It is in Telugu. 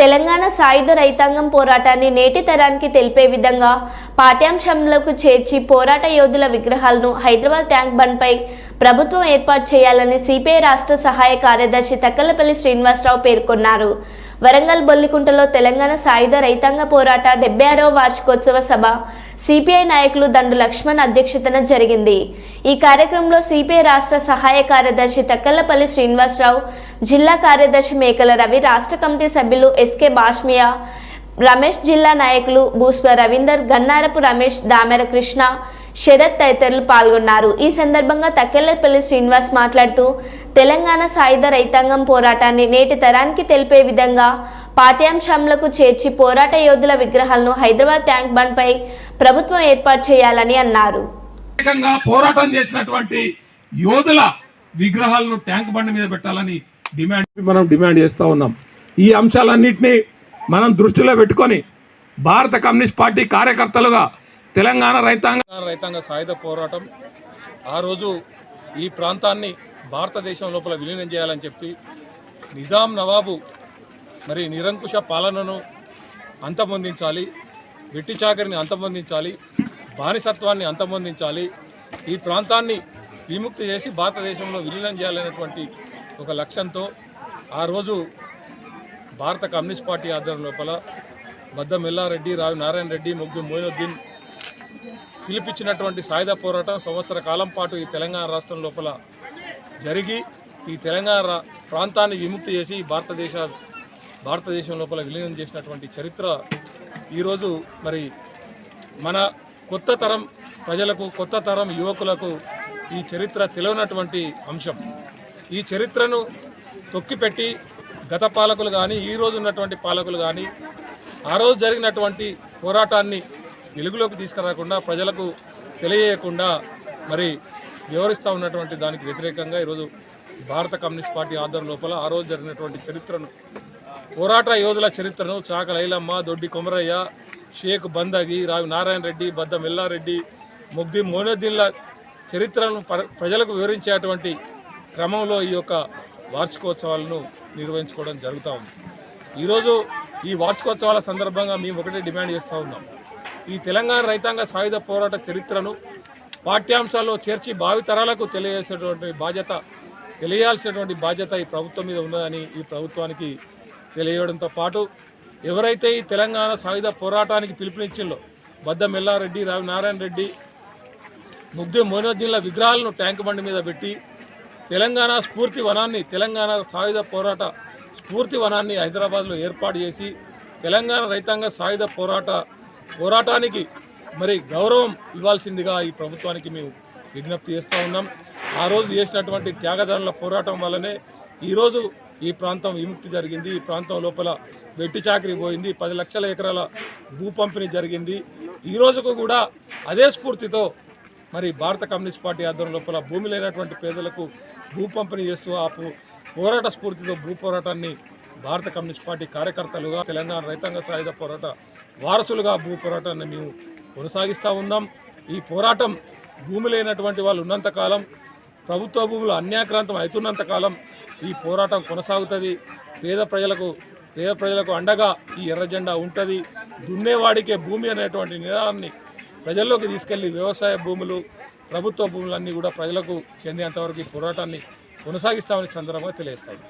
తెలంగాణ సాయుధ రైతాంగం పోరాటాన్ని నేటి తరానికి తెలిపే విధంగా పాఠ్యాంశంలోకి చేర్చి పోరాట యోధుల విగ్రహాలను హైదరాబాద్ ట్యాంక్ బండ్పై ప్రభుత్వం ఏర్పాటు చేయాలని సిపిఐ రాష్ట్ర సహాయ కార్యదర్శి తక్కలపల్లి శ్రీనివాసరావు పేర్కొన్నారు. వరంగల్ బొల్లికుంటలో తెలంగాణ సాయుధ రైతాంగ పోరాట డెబ్బై ఆరవ వార్షికోత్సవ సభ సిపిఐ నాయకులు దండు లక్ష్మణ్ అధ్యక్షతన జరిగింది. ఈ కార్యక్రమంలో సిపిఐ రాష్ట్ర సహాయ కార్యదర్శి తక్కలపల్లి శ్రీనివాసరావు జిల్లా కార్యదర్శి మేకల రవి రాష్ట్ర కమిటీ సభ్యులు ఎస్కే బాష్మియా రమేష్ జిల్లా నాయకులు భూస్వ రవీందర్ గన్నారపు రమేష్ దామెర కృష్ణ శరత్ తదితరులు పాల్గొన్నారు. ఈ సందర్భంగా తక్కెళ్ళపల్లి శ్రీనివాస్ మాట్లాడుతూ తెలంగాణ సాయుధ రైతాంగం పోరాటాన్ని నేటి తరానికి తెలిపే విధంగా పాఠ్యాంశాలకు చేర్చి పోరాట యోధుల విగ్రహాలను హైదరాబాద్ ట్యాంక్ బండ్పై ప్రభుత్వం ఏర్పాటు చేయాలని అన్నారు. పోరాటం చేసినటువంటి యోధుల విగ్రహాలను ట్యాంక్ బండి మీద పెట్టాలని డిమాండ్ మనం డిమాండ్ చేస్తూ ఉన్నాం. ఈ అంశాలన్నింటినీ మనం దృష్టిలో పెట్టుకొని భారత కమ్యూనిస్ట్ పార్టీ కార్యకర్తలుగా తెలంగాణ రైతాంగ రైతాంగ సాయుధ పోరాటం ఆ రోజు ఈ ప్రాంతాన్ని భారతదేశం లోపల విలీనం చేయాలని చెప్పి నిజాం నవాబు మరి నిరంకుశ పాలనను అంతమొందించాలి వెట్టి చాకరిని అంతమొందించాలి బానిసత్వాన్ని అంతమొందించాలి ఈ ప్రాంతాన్ని విముక్తి చేసి భారతదేశంలో విలీనం చేయాలనేటువంటి ఒక లక్ష్యంతో ఆ రోజు భారత కమ్యూనిస్ట్ పార్టీ ఆధ్వర్యం లోపల బద్ద మెల్లారెడ్డి రావి నారాయణ రెడ్డి మొగ్గు మొయినుద్దీన్ పిలిపించినటువంటి సాయుధ పోరాటం సంవత్సర కాలం పాటు ఈ తెలంగాణ రాష్ట్రం లోపల జరిగి ఈ తెలంగాణ రా- ప్రాంతాన్ని విముక్తి చేసి భారతదేశ భారతదేశం లోపల విలీనం చేసినటువంటి చరిత్ర ఈరోజు మరి మన కొత్త తరం ప్రజలకు కొత్త తరం యువకులకు ఈ చరిత్ర తెలియనటువంటి అంశం. ఈ చరిత్రను తొక్కిపెట్టి గత పాలకులు కానీ ఈ రోజు ఉన్నటువంటి పాలకులు కానీ ఆ రోజు జరిగినటువంటి పోరాటాన్ని వెలుగులోకి తీసుకురాకుండా ప్రజలకు తెలియకుండా మరి వివరిస్తూ ఉన్నటువంటి దానికి వ్యతిరేకంగా ఈరోజు భారత కమ్యూనిస్ట్ పార్టీ ఆధ్వర్యం లోపల ఆ రోజు జరిగినటువంటి చరిత్రను పోరాట యోధుల చరిత్రను చాక లైలమ్మ దొడ్డి కొమరయ్య షేక్ బందగి రావి నారాయణ రెడ్డి బద్ద మిల్లారెడ్డి ముగ్ది మోనుద్దీన్ల చరిత్రను ప్ర- ప్రజలకు వివరించేటువంటి క్రమంలో ఈ యొక్క వార్షికోత్సవాలను నిర్వహించుకోవడం జరుగుతూ ఉంది. ఈరోజు ఈ వార్షికోత్సవాల సందర్భంగా మేము ఒకటే డిమాండ్ చేస్తూ ఉన్నాం. ఈ తెలంగాణ రైతాంగ సాయుధ పోరాట చరిత్రను పాఠ్యాంశాల్లో చేర్చి భావితరాలకు తెలియజేసేటువంటి బాధ్యత తెలియాల్సినటువంటి బాధ్యత ఈ ప్రభుత్వం మీద ఉన్నదని ఈ ప్రభుత్వానికి తెలియడంతో పాటు ఎవరైతే ఈ తెలంగాణ సాయుధ పోరాటానికి పిలుపునిచ్చిందో బద్ద మెల్లారెడ్డి రావి నారాయణ రెడ్డి ముగ్ధు మోయినుద్దీన్ల విగ్రహాలను ట్యాంక్ బండి మీద పెట్టి తెలంగాణ స్ఫూర్తి వనాన్ని తెలంగాణ సాయుధ పోరాట స్ఫూర్తి వనాన్ని హైదరాబాద్లో ఏర్పాటు చేసి తెలంగాణ రైతాంగ సాయుధ పోరాట పోరాటానికి మరి గౌరవం ఇవ్వాల్సిందిగా ఈ ప్రభుత్వానికి మేము విజ్ఞప్తి చేస్తూ ఉన్నాం. ఆ రోజు చేసినటువంటి త్యాగదారుల పోరాటం వల్లనే ఈరోజు ఈ ప్రాంతం విముక్తి జరిగింది. ఈ ప్రాంతం లోపల వెట్టి చాకరీ పోయింది. పది లక్షల ఎకరాల భూ పంపిణీ జరిగింది. ఈ రోజుకు కూడా అదే స్ఫూర్తితో మరి భారత కమ్యూనిస్ట్ పార్టీ ఆధ్వర్యం లోపల భూమి లేనటువంటి పేదలకు భూ పంపిణీ చేస్తూ ఆ పోరాట స్ఫూర్తితో భూ పోరాటాన్ని భారత కమ్యూనిస్ట్ పార్టీ కార్యకర్తలుగా తెలంగాణ రైతాంగ సాయుధ పోరాట వారసులుగా భూ పోరాటాన్ని మేము కొనసాగిస్తూ ఉన్నాం. ఈ పోరాటం భూమి లేనటువంటి వాళ్ళు ఉన్నంతకాలం ప్రభుత్వ భూములు అన్యాక్రాంతం అవుతున్నంతకాలం ఈ పోరాటం కొనసాగుతుంది. పేద ప్రజలకు పేద ప్రజలకు అండగా ఈ ఎర్ర జెండా ఉంటుంది. దున్నేవాడికే భూమి అనేటువంటి నినాదాన్ని ప్రజల్లోకి తీసుకెళ్ళి వ్యవసాయ భూములు ప్రభుత్వ భూములన్నీ కూడా ప్రజలకు చెందేంతవరకు ఈ పోరాటాన్ని కొనసాగిస్తామని సందర్భంగా తెలియజేస్తాను.